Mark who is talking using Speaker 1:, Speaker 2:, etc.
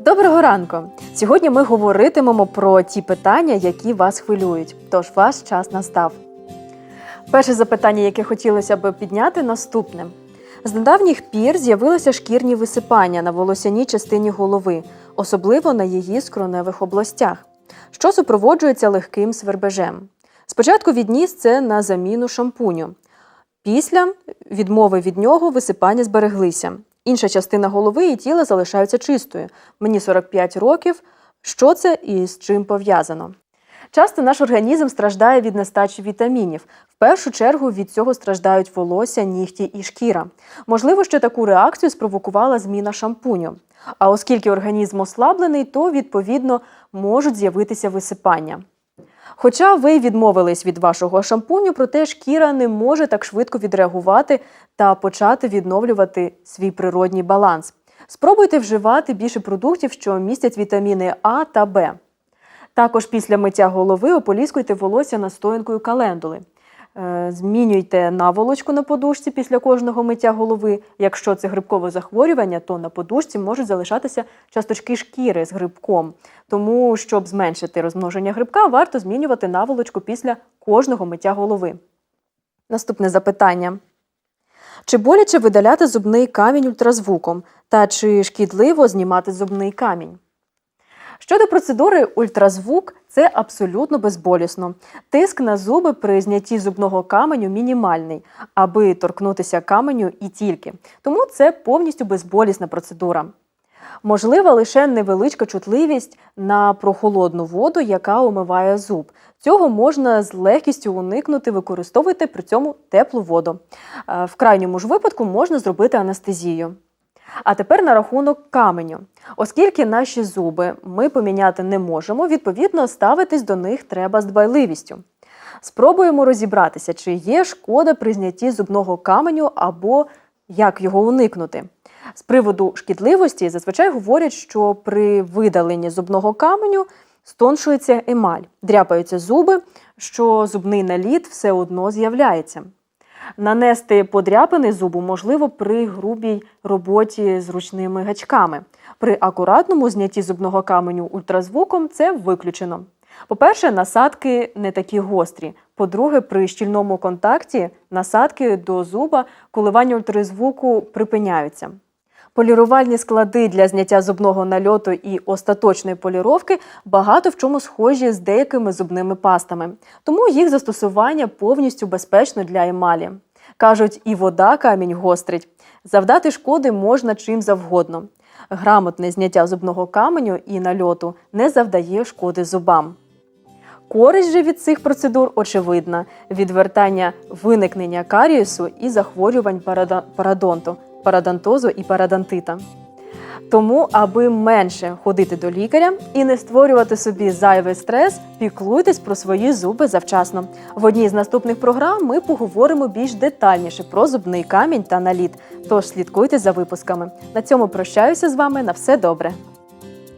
Speaker 1: Доброго ранку! Сьогодні ми говоритимемо про ті питання, які вас хвилюють. Тож ваш час настав. Перше запитання, яке хотілося б підняти, наступне. З недавніх пір з'явилися шкірні висипання на волосяній частині голови, особливо на її скроневих областях, що супроводжується легким свербежем. Спочатку відніс це на заміну шампуню. Після відмови від нього висипання збереглися. Інша частина голови і тіла залишаються чистою. Мені 45 років. Що це і з чим пов'язано? Часто наш організм страждає від нестачі вітамінів. В першу чергу від цього страждають волосся, нігті і шкіра. Можливо, що таку реакцію спровокувала зміна шампуню. А оскільки організм ослаблений, то відповідно можуть з'явитися висипання. Хоча ви відмовились від вашого шампуню, проте шкіра не може так швидко відреагувати та почати відновлювати свій природній баланс. Спробуйте вживати більше продуктів, що містять вітаміни А та Б. Також після миття голови ополіскуйте волосся настоянкою календули. Е, Змінюйте наволочку на подушці після кожного миття голови. Якщо це грибкове захворювання, то на подушці можуть залишатися часточки шкіри з грибком. Тому, щоб зменшити розмноження грибка, варто змінювати наволочку після кожного миття голови. Наступне запитання. Чи боляче видаляти зубний камінь ультразвуком? Та чи шкідливо знімати зубний камінь? Щодо процедури ультразвук, це абсолютно безболісно. Тиск на зуби при знятті зубного каменю мінімальний, аби торкнутися каменю і тільки. Тому це повністю безболісна процедура. Можлива лише невеличка чутливість на прохолодну воду, яка омиває зуб. Цього можна з легкістю уникнути, використовуйте при цьому теплу воду. Е, В крайньому ж випадку можна зробити анестезію. А тепер на рахунок каменю. Оскільки наші зуби ми поміняти не можемо, відповідно ставитись до них треба з дбайливістю. Спробуємо розібратися, чи є шкода при знятті зубного каменю або як його уникнути. З приводу шкідливості зазвичай говорять, що при видаленні зубного каменю стоншується емаль, дряпаються зуби, що зубний наліт все одно з'являється. Нанести подряпини зубу можливо при грубій роботі з ручними гачками. При акуратному знятті зубного каменю ультразвуком це виключено. По-перше, насадки не такі гострі. По-друге, при щільному контакті насадки до зуба коливання ультразвуку припиняються. Полірувальні склади для зняття зубного нальоту і остаточної поліровки багато в чому схожі з деякими зубними пастами, тому їх застосування повністю безпечно для емалі. Кажуть, і вода камінь гострить. Завдати шкоди можна чим завгодно. Грамотне зняття зубного каменю і нальоту не завдає шкоди зубам. Користь же від цих процедур очевидна: відвертання виникнення карієсу і захворювань парадонту, парадонтозу і парадонтита. Тому, аби менше ходити до лікаря і не створювати собі зайвий стрес, піклуйтесь про свої зуби завчасно. В одній з наступних програм ми поговоримо більш детальніше про зубний камінь та наліт. Тож слідкуйте за випусками. На цьому прощаюся з вами. На все добре.